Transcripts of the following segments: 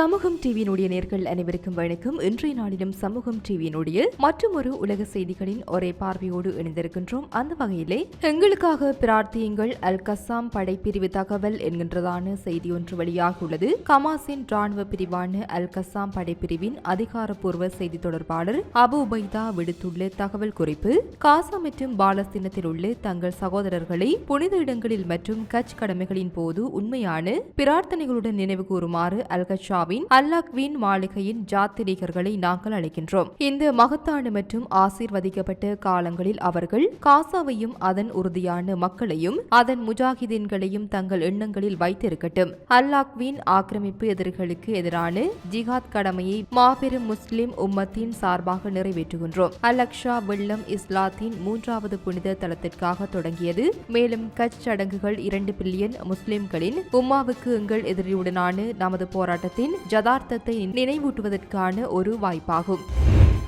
சமூகம் டிவியினுடைய நேர்கள் அனைவருக்கும் வணக்கம். இன்றைய நாளிலும் சமூகம் டிவியினுடைய மற்றொரு உலக செய்திகளின் ஒரே பார்வையோடு இணைந்திருக்கின்றோம். அந்த வகையிலே எங்களுக்காக பிரார்த்தியுங்கள். அல் கசாம் படைப்பிரிவு தகவல் என்கின்றதான செய்தி ஒன்று வெளியாகியுள்ளது கமாஸின் ராணுவ பிரிவான அல் கசாம் படைப்பிரிவின் அதிகாரப்பூர்வ செய்தி தொடர்பாளர் அபு உபைதா விடுத்துள்ள தகவல் குறிப்பு காசா மற்றும் பாலஸ்தீனத்தில் உள்ள தங்கள் சகோதரர்களை புனித இடங்களில் மற்றும் கட்ச் கடமைகளின் போது உண்மையான பிரார்த்தனைகளுடன் நினைவு கூறுமாறு அல் கச்சாவின் அல்லாக்வின் மாளிகையின் ஜாத்திரிகர்களை நாங்கள் அழைக்கின்றோம். இந்த மகத்தான மற்றும் ஆசீர்வதிக்கப்பட்ட காலங்களில் அவர்கள் காசாவையும் அதன் உறுதியான மக்களையும் அதன் முஜாஹிதீன்களையும் தங்கள் எண்ணங்களில் வைத்திருக்கட்டும். அல்லாக்வின் ஆக்கிரமிப்பு எதிர்களுக்கு எதிரான ஜிஹாத் கடமையை மாபெரும் முஸ்லிம் உம்மத்தின் சார்பாக நிறைவேற்றுகின்றோம். அலக்ஷா வெள்ளம் இஸ்லாத்தின் மூன்றாவது புனித தளத்திற்காக தொடங்கியது. மேலும் கட்ச் சடங்குகள் இரண்டு பில்லியன் முஸ்லிம்களின் உம்மாவுக்கு எங்கள் எதிரியுடனான நமது போராட்டத்தின் ஜதார்த்தத்தை நினைவூட்டுவதற்கான ஒரு வாய்ப்பாகும்.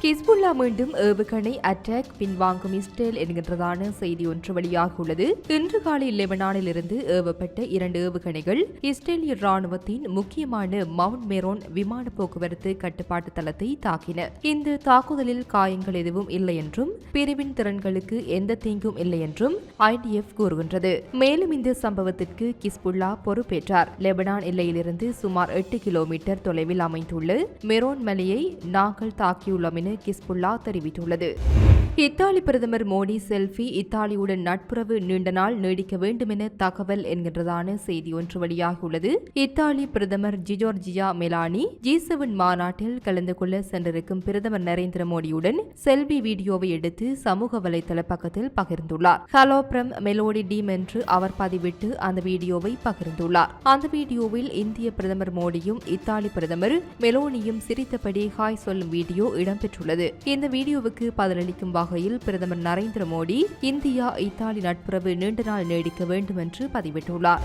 கிஸ்புல்லா மீண்டும் ஏவுகணை அட்டாக் பின்வாங்கும் இஸ்ரேல் என்கின்றதான செய்தி ஒன்று வெளியாகியுள்ளது இன்று காலை லெபனானில் இருந்து ஏவப்பட்ட இரண்டு ஏவுகணைகள் இஸ்ரேலிய ராணுவத்தின் முக்கியமான மவுண்ட் மெரோன் விமான போக்குவரத்து கட்டுப்பாட்டு தளத்தை தாக்கின. இந்த தாக்குதலில் காயங்கள் எதுவும் இல்லை என்றும் பிரிவின் திறன்களுக்கு எந்த தீங்கும் இல்லை என்றும் ஐடிஎஃப் கூறுகின்றது. மேலும் இந்த சம்பவத்திற்கு கிஸ்புல்லா பொறுப்பேற்றார். லெபனான் எல்லையிலிருந்து சுமார் எட்டு கிலோமீட்டர் தொலைவில் அமைந்துள்ள மெரோன் மலையை நாங்கள் தாக்கியுள்ளோம் என கிஸ்புல்லா தெரிவித்துள்ளது. இத்தாலி பிரதமர் மோடி செல்ஃபி இத்தாலியுடன் நட்புறவு நீண்ட நாள் நீடிக்க வேண்டும் என தகவல் என்கின்றதான செய்தி ஒன்று வெளியாகியுள்ளது. இத்தாலி பிரதமர் ஜிஜோர்ஜியா மெலானி ஜி செவன் மாநாட்டில் கலந்து கொள்ள சென்றிருக்கும் பிரதமர் நரேந்திர மோடியுடன் செல்பி வீடியோவை எடுத்து சமூக வலைதள பக்கத்தில் பகிர்ந்துள்ளார். ஹலோ பிரம் மெலோடி டீம் என்று அவர் பதிவிட்டு அந்த வீடியோவை பகிர்ந்துள்ளார். அந்த வீடியோவில் இந்திய பிரதமர் மோடியும் இத்தாலி பிரதமர் மெலோனியும் சிரித்தபடி ஹாய் சொல்லும் வீடியோ இடம்பெற்றுள்ளது இந்த வீடியோவுக்கு பதிலளிக்கும் வகையில் பிரதமர் நரேந்திர மோடி இந்தியா இத்தாலி நட்புறவு நீண்ட நாள் நீடிக்க வேண்டும் என்று பதிவிட்டுள்ளார்.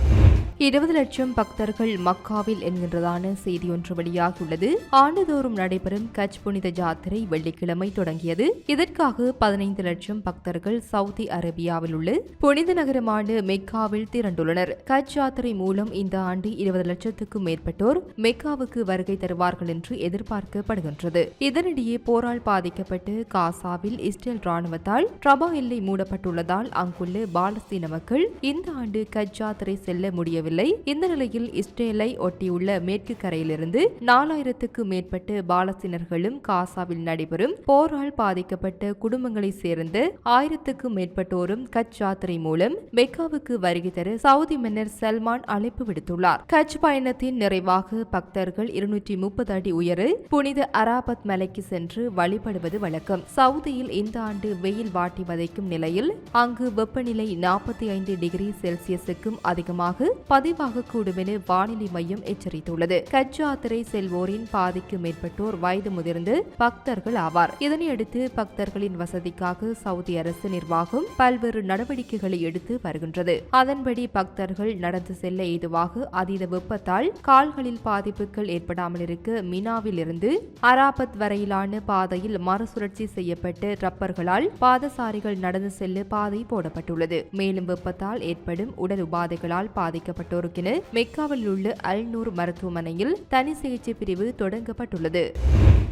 இருபது லட்சம் பக்தர்கள் மக்காவில் என்கின்றதான செய்தி ஒன்று வெளியாகியுள்ளது. ஆண்டுதோறும் நடைபெறும் கச் புனித ஜாத்திரை வெள்ளிக்கிழமை தொடங்கியது. இதற்காக பதினைந்து லட்சம் பக்தர்கள் சவுதி அரேபியாவில் உள்ள புனித நகரமான மெக்காவில் திரண்டுள்ளனர். கச் யாத்திரை மூலம் இந்த ஆண்டு இருபது லட்சத்துக்கும் மேற்பட்டோர் மெக்காவுக்கு வருகை தருவார்கள் என்று எதிர்பார்க்கப்படுகின்றது. இதனிடையே போரால் பாதிக்கப்பட்டு காசாவில் இஸ்ரேல் ராணுவத்தால் ரபா எல்லை மூடப்பட்டுள்ளதால் அங்குள்ள பாலஸ்தீன மக்கள் இந்த ஆண்டு கச் யாத்திரை செல்ல முடியவில்லை. முடியவில்லை. இந்த நிலையில் இஸ்ரேலை ஒட்டியுள்ள மேற்கு கரையிலிருந்து நாலாயிரத்துக்கு மேற்பட்ட பாலஸ்தீனர்களும் காசாவில் நடைபெறும் போரால் பாதிக்கப்பட்ட குடும்பங்களைச் சேர்ந்த ஆயிரத்துக்கும் மேற்பட்டோரும் கச் யாத்திரை மூலம் மெக்காவுக்கு வருகை தர சவுதி மன்னர் சல்மான் அழைப்பு விடுத்துள்ளார். கச் பயணத்தின் நிறைவாக பக்தர்கள் இருநூற்றி முப்பது அடி உயர புனித அராபத் மலைக்கு சென்று வழிபடுவது வழக்கம். சவுதியில் இந்த ஆண்டு வெயில் வாட்டி வதைக்கும் நிலையில் அங்கு வெப்பநிலை நாற்பத்தி ஐந்து டிகிரி செல்சியஸுக்கும் அதிகமாக பதிவாகக்கூடும் என வானிலை மையம் எச்சரித்துள்ளது. கச் யாத்திரை செல்வோரின் பாதிக்கு மேற்பட்டோர் வயது முதிர்ந்து பக்தர்கள் ஆவார். இதனையடுத்து பக்தர்களின் வசதிக்காக சவுதி அரசு நிர்வாகம் பல்வேறு நடவடிக்கைகளை எடுத்து வருகின்றது. அதன்படி பக்தர்கள் நடந்து செல்ல ஏதுவாக அதீத வெப்பத்தால் கால்களில் பாதிப்புகள் ஏற்படாமல் இருக்க மினாவில் இருந்து அராபத் வரையிலான பாதையில் மறுசுழற்சி செய்யப்பட்டு ரப்பர்களால் பாதசாரிகள் நடந்து செல்ல பாதை போடப்பட்டுள்ளது. மேலும் வெப்பத்தால் ஏற்படும் உடல் உபாதைகளால் பாதிக்கப்பட்டோருக்கென மெக்காவில் உள்ள அல்நூர் மருத்துவமனையில் தனி சிகிச்சை பிரிவு தொடங்கப்பட்டுள்ளது.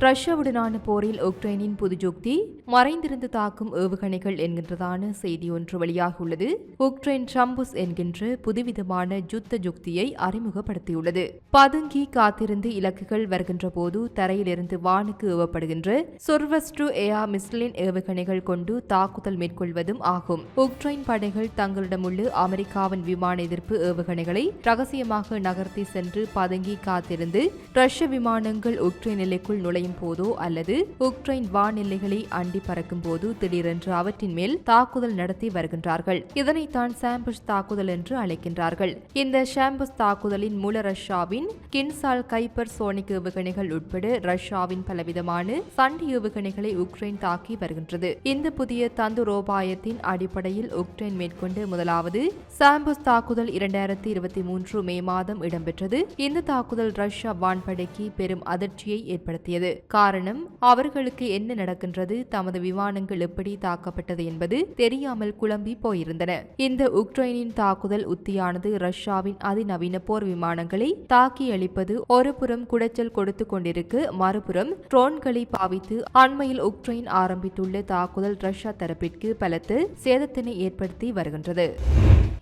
ரஷ்யாவுடனான போரில் உக்ரைனின் புதுஜோக்தி மறைந்திருந்து தாக்கும் ஏவுகணைகள் என்கின்றதான செய்தி ஒன்று வெளியாகியுள்ளது உக்ரைன் ட்ரம்புஸ் என்கின்ற புதுவிதமான யுத்த ஜுக்தியை அறிமுகப்படுத்தியுள்ளது. பதுங்கி காத்திருந்து இலக்குகள் வருகின்ற போது தரையிலிருந்து வானுக்கு ஏவப்படுகின்ற சொர்வஸ்ட்ரு ஏயா மிஸ்லின் ஏவுகணைகள் கொண்டு தாக்குதல் மேற்கொள்வதும் ஆகும். உக்ரைன் படைகள் தங்களிடமுள்ள அமெரிக்காவின் விமான எதிர்ப்பு ஏவுகணைகளை ரகசியமாக நகர்த்தி சென்று பதுங்கி காத்திருந்து ரஷ்ய விமானங்கள் உக்ரைன் எல்லைக்குள் நுழையும் போதோ அல்லது உக்ரைன் வானிலைகளை அண்டி பறக்கும் போது திடீரென்று அவற்றின் மேல் தாக்குதல் நடத்தி வருகின்றார்கள். இதனைத்தான் சாம்புஷ் தாக்குதல் என்று அழைக்கின்றார்கள். இந்த ஷாம்புஸ் தாக்குதலின் மூல ரஷ்யாவின் கின்சால் கைப்பர் சோனிக் ஏவுகணைகள் உட்பட ரஷ்யாவின் பலவிதமான சண்டை ஏவுகணைகளை உக்ரைன் தாக்கி வருகின்றது. இந்த புதிய தந்துரோபாயத்தின் அடிப்படையில் உக்ரைன் மேற்கொண்டு முதலாவது சாம்பஸ் தாக்குதல் இரண்டாயிரத்தி இருபத்தி மூன்று மே மாதம் இடம்பெற்றது. இந்த தாக்குதல் ரஷ்யா வான்படைக்கு பெரும் அதிர்ச்சியை ஏற்படுத்தியது. காரணம் அவர்களுக்கு என்ன நடக்கின்றது தமது விமானங்கள் எப்படி தாக்கப்பட்டது என்பது தெரியாமல் குழம்பி போயிருந்தன. இந்த உக்ரைனின் தாக்குதல் உத்தியானது ரஷ்யாவின் அதிநவீன போர் விமானங்களை தாக்கி அளிப்பது ஒரு புறம் குடைச்சல் கொடுத்து கொண்டிருக்கு மறுபுறம் ட்ரோன்களை பாவித்து அண்மையில் உக்ரைன் ஆரம்பித்துள்ள தாக்குதல் ரஷ்யா தரப்பிற்கு பலத்து சேதத்தினை ஏற்படுத்தி வருகின்றது.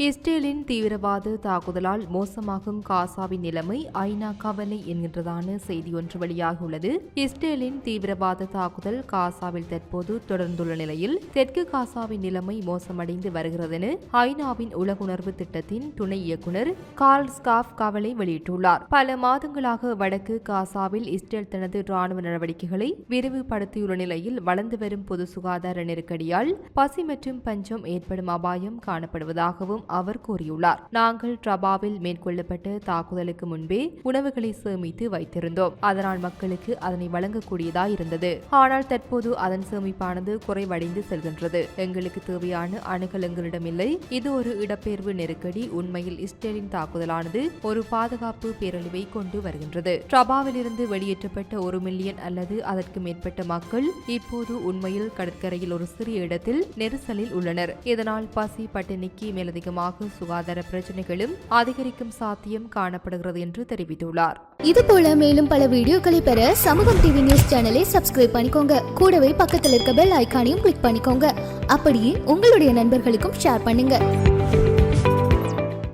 இஸ்ரேலின் தீவிரவாத தாக்குதலால் மோசமாகும் காசாவின் நிலைமை ஐநா கவலை என்கின்றதான செய்தி ஒன்று வெளியாகியுள்ளது. இஸ்ரேலின் தீவிரவாத தாக்குதல் காசாவில் தற்போது தொடர்ந்துள்ள நிலையில் தெற்கு காசாவின் நிலைமை மோசமடைந்து வருகிறது என ஐநாவின் உலகுணர்வு திட்டத்தின் துணை இயக்குனர் கார்ல் ஸ்காஃப் கவலை வெளியிட்டுள்ளார். பல மாதங்களாக வடக்கு காசாவில் இஸ்ரேல் தனது ராணுவ நடவடிக்கைகளை விரிவுபடுத்தியுள்ள நிலையில் வளர்ந்து வரும் பொது சுகாதார நெருக்கடியால் பசி மற்றும் பஞ்சம் ஏற்படும் அபாயம் காணப்படுவதாகவும் அவர் கூறியுள்ளார். நாங்கள் ட்ரபாவில் மேற்கொள்ளப்பட்ட தாக்குதலுக்கு முன்பே உணவுகளை சேமித்து வைத்திருந்தோம். அதனால் மக்களுக்கு அதனை வழங்கக்கூடியதாய் இருந்தது ஆனால் தற்போது அதன் சேமிப்பானது குறைவடைந்து செல்கின்றது. எங்களுக்கு தேவையான அணுகல் எங்களிடமில்லை இது ஒரு இடப்பெயர்வு நெருக்கடி. உண்மையில் இஸ்ரேலின் தாக்குதலானது ஒரு பாதுகாப்பு பேரழிவை கொண்டு வருகின்றது. ட்ரபாவிலிருந்து வெளியேற்றப்பட்ட ஒரு மில்லியன் அல்லது அதற்கு மேற்பட்ட மக்கள் இப்போது உண்மையில் கடற்கரையில் ஒரு சிறிய இடத்தில் நெரிசலில் உள்ளனர். இதனால் பசி பட்டினிக்கு மேலதிகமாக சுகாதார பிரச்சனைகளும் அதிகரிக்கும் சாத்தியம் காணப்படுகிறது என்று தெரிவித்துள்ளார். இது போல மேலும் பல வீடியோக்களை பெற சமூகம் டிவி நியூஸ் சேனலை சப்ஸ்கிரைப் பண்ணிக்கோங்க. கூடவே பக்கத்தில் இருக்க பெல் ஐக்கானையும் கிளிக் பண்ணிக்கோங்க. அப்படியே உங்களுடைய நண்பர்களுக்கும் ஷேர் பண்ணுங்க.